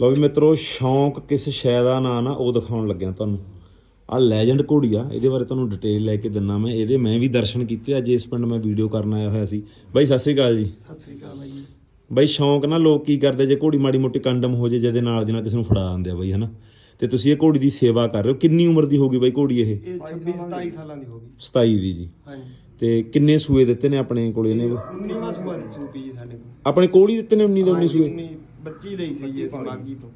ਲਓ ਵੀ ਮਿੱਤਰੋ ਸ਼ੌਂਕ ਕਿਸ ਸ਼ੈ ਦਾ ਨਾਂ ਨਾ ਉਹ ਦਿਖਾਉਣ ਲੱਗਿਆ ਤੁਹਾਨੂੰ। ਆ ਲੈਜੈਂਡ ਘੋੜੀ ਆ ਇਹਦੇ ਬਾਰੇ ਤੁਹਾਨੂੰ ਡਿਟੇਲ ਲੈ ਕੇ ਦਿੰਨਾ ਮੈਂ। ਇਹਦੇ ਮੈਂ ਵੀ ਦਰਸ਼ਨ ਕੀਤੇ ਅੱਜ ਇਸ ਪਿੰਡ ਮੈਂ ਵੀਡੀਓ ਕਰਨ ਆਇਆ ਹੋਇਆ ਸੀ। ਬਾਈ ਸਤਿ ਸ੍ਰੀ ਅਕਾਲ ਜੀ। ਸਤਿ ਸ੍ਰੀ ਅਕਾਲ ਬਾਈ ਬਾਈ ਸ਼ੌਂਕ ਨਾ ਲੋਕ ਕੀ ਕਰਦੇ ਜੇ ਘੋੜੀ ਮਾੜੀ ਮੋਟੀ ਕੰਡਮ ਹੋ ਜੇ ਜਿਹਦੇ ਨਾਲ ਦੀ ਨਾਲ ਕਿਸੇ ਨੂੰ ਫੜਾ ਦਿੰਦੇ ਆ ਬਾਈ ਹਨਾ। ਤੇ ਤੁਸੀਂ ਇਹ ਘੋੜੀ ਦੀ ਸੇਵਾ ਕਰ ਰਹੇ ਹੋ। ਕਿੰਨੀ ਉਮਰ ਦੀ ਹੋਗੀ ਬਾਈ ਘੋੜੀ ਇਹ? ਇਹ 26 27 ਸਾਲਾਂ ਦੀ ਹੋ ਗਈ। 27 ਦੀ ਜੀ। ਹਾਂਜੀ। ਤੇ ਕਿੰਨੇ ਸੂਏ ਦਿੱਤੇ ਨੇ ਆਪਣੇ ਕੋਲ 19ਵਾਂ ਸੂਆ ਦੀ ਸੂਪੀ ਜੀ ਸਾਡੇ ਕੋਲ। ਆਪਣੇ ਕੋਲ ਹੀ ਦਿੱਤੇ ਨੇ 19 ਦੇ 19 ਸੂਏ? ਬੱਚੀ ਲਈ ਸੀ ਜੀ ਅਸੀਂ ਮਾਗੀ ਤੋਂ।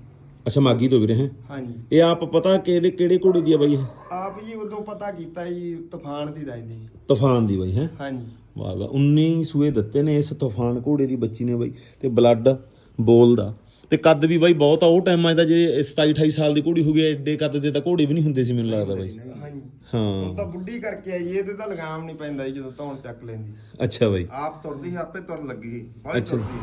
ਅੱਛਾ ਮਾਗੀ ਤੋਂ ਵੀਰੇ ਹੈ? ਹਾਂਜੀ। ਇਹ ਆਪ ਪਤਾ ਕਿਹੜੇ ਕਿਹੜੇ ਘੋੜੀ ਦੀ ਆ ਬਾਈ ਇਹ? ਆਪ ਜੀ ਉਦੋਂ ਪਤਾ ਕੀਤਾ ਜੀ ਤੂਫਾਨ ਦੀ ਦੱਸਦੇ ਜੀ। ਤੂਫਾਨ ਦੀ ਬਾਈ ਹੈ? ਹਾਂਜੀ। ਵਾਹ ਵਾਹ 19 ਸੂਏ ਦਿੱਤੇ ਨੇ ਇਸ ਤੂਫਾਨ ਘੋੜੇ ਦੀ ਬੱਚੀ ਨੇ ਬਾਈ ਤੇ ਬਲੱਡ ਬੋਲਦਾ। ਤੇ ਕੱਦ ਵੀ ਬਾਈ ਬਹੁਤ ਆ ਉਹ ਟਾਈਮਾਂ ਦਾ ਜੇ 27 28 ਸਾਲ ਦੀ ਘੋੜੀ ਹੋ ਗਈ ਐਡੇ ਕੱਦ ਦੇ ਤਾਂ ਘੋੜੇ ਵੀ ਨਹੀਂ ਹੁੰਦੇ ਸੀ ਮੈਨੂੰ ਲੱਗਦਾ ਬਾਈ। ਹਾਂਜੀ ਹਾਂ। ਹੁਣ ਤਾਂ ਬੁੱਢੀ ਕਰਕੇ ਆਈ ਇਹਦੇ ਤਾਂ ਲਗਾਮ ਨਹੀਂ ਪੈਂਦਾ ਜੀ ਜਦੋਂ ਧੌਣ ਚੱਕ ਲੈਂਦੀ। ਅੱਛਾ ਬਾਈ। ਆਪ ਤੁਰਦੀ ਸੀ ਆਪੇ ਤੁਰਨ ਲੱਗੀ ਅੱਛਾ। ਤੁਰਦੀ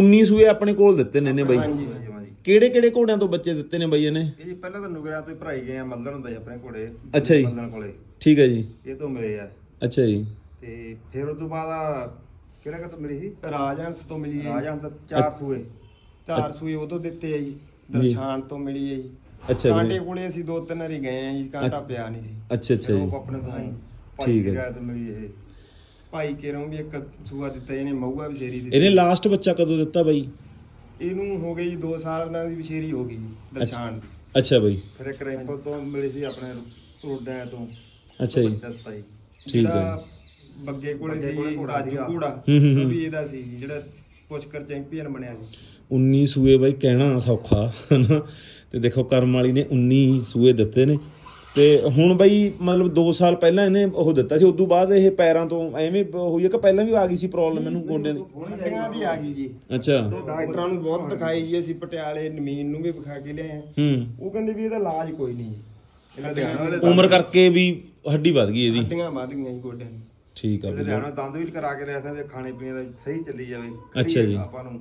19 ਸੂਏ ਆਪਣੇ ਕੋਲ ਦਿੱਤੇ ਨੇ ਨੇ ਬਾਈ। ਹਾਂਜੀ ਜਮਾਂ ਜੀ ਕਿਹੜੇ ਕਿਹੜੇ ਘੋੜਿਆਂ ਤੋਂ ਬੱਚੇ ਦਿੱਤੇ ਨੇ ਬਾਈ ਇਹਨੇ? ਇਹ ਜੀ ਪਹਿਲਾਂ ਤਾਂ ਨੁਗਰਿਆਂ ਤੋਂ ਹੀ ਭਰਾਈ ਗਏ ਆ ਮੱਲਣ ਹੁੰਦਾ ਜੀ ਆਪਣੇ ਘੋੜੇ ਅੱਛਾ ਜੀ। ਮੱਲਣ ਕੋਲੇ। ਠੀਕ ਹੈ ਜੀ। ਇਹ ਤੋਂ ਮਿਲੇ ਆ। ਅੱਛਾ ਜੀ। ਤੇ ਫਿਰ ਉਸ ਤੋਂ ਬਾਅਦ ਆ ਕਿਹੜਾ ਕਿ ਤੋਂ ਮਿਲੀ ਸੀ? ਰਾਜਹੰਸ ਤੋਂ ਮਿਲੀ ਹੈ ਰਾਜਾਂ ਤਾਂ ਚਾਰ ਸੂਏ ਚਾਰ ਸੂਏ ਉਦੋਂ ਦਿੱਤੇ ਆ ਜੀ ਦਰਸ਼ਾਨ ਤੋਂ ਮਿਲੀ ਹੈ ਜੀ। ਅੱਛਾ ਕਾਂਟੇ ਵੀਰੇ ਕੋਲੇ ਅਸੀਂ ਦੋ ਤਿੰਨ ਵਾਰੀ ਗਏ ਆ ਜੀ ਕਾਂਟਾ ਪਿਆ ਨਹੀਂ ਸੀ। ਅੱਛਾ ਅੱਛਾ ਜੀ। ਉਹ ਆਪਣੇ ਤੋਂ ਠੀਕ ਠੀਕ ਹੈ। ਹੈ ਤੋਂ ਮਿਲੀ ਇਹ। ਭਾਈ ਕੇਰੋਂ ਵੀ ਇੱਕ ਸੂਆ ਦਿੱਤਾ ਇਹਨੇ ਮਊਆ ਵਿਸ਼ੇਰੀ ਦਿੱਤੀ। ਇਹਨੇ ਲਾਸਟ ਬੱਚਾ ਕਦੋਂ ਦਿੱਤਾ ਬਾਈ? ਇਹਨੂੰ ਹੋ ਗਈ ਜੀ 2 ਸਾਲ ਦੀ ਵਿਸ਼ੇਰੀ ਹੋ ਗਈ ਜੀ ਦਰਸ਼ਾਨ ਦੀ। ਅੱਛਾ ਬਾਈ। ਫਿਰ ਇੱਕ ਰੈਂਪਲ ਤੋਂ ਮਿਲੀ ਸੀ ਆਪਣੇ ਰੋਡਾਂ ਤੋਂ। ਅੱਛਾ ਜੀ। ਬੱਚਾ ਦਿੱਤਾ ਜੀ ਠੀਕ ਹੈ। ਜਿਹੜਾ ਬੱਗੇ ਕੋਲੇ ਬੱਗੇ ਕੋਲੇ ਸੀ ਘੋੜਾ ਰਾਜੂ ਸੀਗਾ। ਘੋੜਾ ਹੂੰ, ਹੂੰ, ਹੂੰ। ਉਹ ਵੀ ਇਹਦਾ ਸੀ ਜੀ, ਜਿਹੜਾ ਪੁਸ਼ਕਰ ਚੈਂਪੀਅਨ ਬਣਿਆ ਸੀ। 19 ਸੂਏ ਬਾਈ ਕਹਿਣਾ ਸੌਖਾ ਹਨਾ। ਤੇ ਦੇਖੋ ਕਰਮ ਵਾਲੀ ਨੇ 19 ਸੂਏ ਦਿੱਤੇ ਨੇ। ਤੇ ਹੁਣ ਬਾਈ ਮਤਲਬ 2 ਸਾਲ ਪਹਿਲਾਂ ਇਹਨੇ ਉਹ ਦਿੱਤਾ ਸੀ ਉਦੋਂ ਬਾਅਦ ਇਹ ਪੈਰਾਂ ਤੋਂ ਐਵੇਂ ਹੋਈ ਹੈ ਕਿ ਪਹਿਲਾਂ ਵੀ ਆ ਗਈ ਸੀ ਪ੍ਰੋਬਲਮ ਇਹਨੂੰ ਗੋਡਿਆਂ ਦੀ? ਹੱਡੀਆਂ ਦੀ ਆ ਗਈ ਜੀ। ਅੱਛਾ। ਡਾਕਟਰਾਂ ਨੂੰ ਬਹੁਤ ਦਿਖਾਈ ਜੀ ਅਸੀਂ ਪਟਿਆਲੇ ਨਮੀਨ ਨੂੰ ਵੀ ਵਿਖਾ ਕੇ ਲਿਆਏ ਹੂੰ। ਉਹ ਕਹਿੰਦੇ ਵੀ ਇਹਦਾ ਇਲਾਜ ਕੋਈ ਨਹੀਂ ਜੀ। ਲੁਧਿਆਣਾ ਦੇ ਉਮਰ ਕਰਕੇ ਵੀ ਹੱਡੀ ਵੱਧ ਗਈ ਇਹਦੀ। ਹੱਡੀਆਂ ਵੱਧ ਗਈਆਂ ਜੀ ਗੋਡਿਆਂ ਦੀ। ਠੀਕ ਆ ਬਾਈ। ਲੁਧਿਆਣਾ ਦੰਦ ਵੀ ਕਰਾ ਕੇ ਲਿਆ ਸੀ ਖਾਣੇ ਪੀਣੇ ਦਾ ਸਹੀ ਚੱਲੀ ਜਾਵੇ। ਅੱਛਾ ਜੀ। ਆਪਾਂ ਨੂੰ।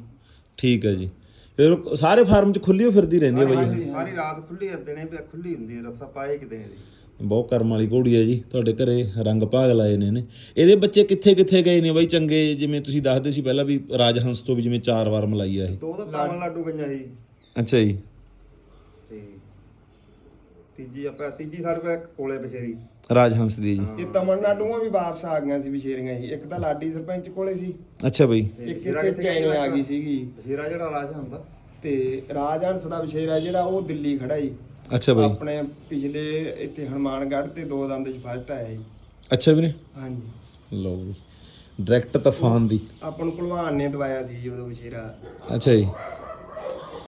ਠੀਕ ਆ ਜੀ। ਫਿਰ ਉਹ ਸਾਰੇ ਫਾਰਮ 'ਚ ਖੁੱਲੀ ਓ ਫਿਰਦੀ ਰਹਿੰਦੀ ਹੈ ਬਾਈ। ਸਾਰੀ ਸਾਰੀ ਰਾਤ ਖੁੱਲੀ ਆ ਦਿਨੇ ਵੀ ਖੁੱਲੀ ਹੁੰਦੀ ਹੈ ਰਸਤਾ ਪਾਏ ਕਿ ਦਿਨੇ ਦੀ। ਬਹੁਤ ਕਰਮ ਵਾਲੀ ਘੋੜੀ ਹੈ ਜੀ ਤੁਹਾਡੇ ਘਰੇ ਰੰਗ ਭਾਗ ਲਾਏ ਨੇ ਨੇ ਇਹਦੇ ਬੱਚੇ ਕਿੱਥੇ ਕਿੱਥੇ ਗਏ ਨੇ ਬਾਈ ਚੰਗੇ? ਜਿਵੇਂ ਤੁਸੀਂ ਦੱਸਦੇ ਸੀ ਪਹਿਲਾਂ ਵੀ ਰਾਜਹੰਸ ਤੋਂ ਵੀ ਜਿਵੇਂ ਚਾਰ ਵਾਰ ਮਲਾਈ ਆ ਇਹ। ਦੋ ਤਾਂ ਤਾਮਿਲਨਾਡੂ ਗਈਆਂ ਸੀ। ਅੱਛਾ ਜੀ। ਤੇ ਤੀਜੀ ਆਪਾਂ ਤੀਜੀ ਸਾਡੇ ਕੋਲ ਇੱਕ ਕੋਲੇ ਬਸ਼ੇਰੀ ਰਾਜਹੰਸ ਦੀ ਜੀ। ਇਹ ਤਮਿਲਨਾਡੂਆਂ ਵੀ ਵਾਪਸ ਆ ਗਈਆਂ ਸੀ ਵਿਸ਼ੇਰੀਆਂ ਸੀ ਇੱਕ ਤਾਂ ਲਾਡੀ ਸਰਪੰਚ ਕੋਲੇ ਸੀ। ਅੱਛਾ ਬਾਈ। ਇੱਕ ਇੱਥੇ ਚੈਨੋ ਆ ਗਈ ਸੀਗੀ। ਬਸ਼ੇਰਾ ਜਿਹੜਾ ਰਾਜ ਹੁੰਦਾ ਤੇ ਰਾਜਹੰਸ ਦਾ ਵਿਸ਼ੇਰਾ ਜਿਹੜਾ ਉਹ ਦਿੱਲੀ ਖੜਾ ਜੀ। ਅੱਛਾ ਬਾਈ। ਆਪਣੇ ਪਿਛਲੇ ਇੱਥੇ ਹਨੂਮਾਨਗੜ੍ਹ ਤੇ ਦੋ ਦੰਦ ਚ ਫਸਟ ਆਇਆ ਜੀ। ਅੱਛਾ ਵੀਰੇ। ਹਾਂਜੀ। ਲਓ ਵੀ ਡਾਇਰੈਕਟ ਤੂਫਾਨ ਦੀ। ਆਪਾਂ ਨੂੰ ਭਲਵਾਨ ਨੇ ਦਵਾਇਆ ਸੀ ਜੀ ਉਦੋਂ ਵਿਸ਼ੇਰਾ ਅੱਛਾ ਜੀ।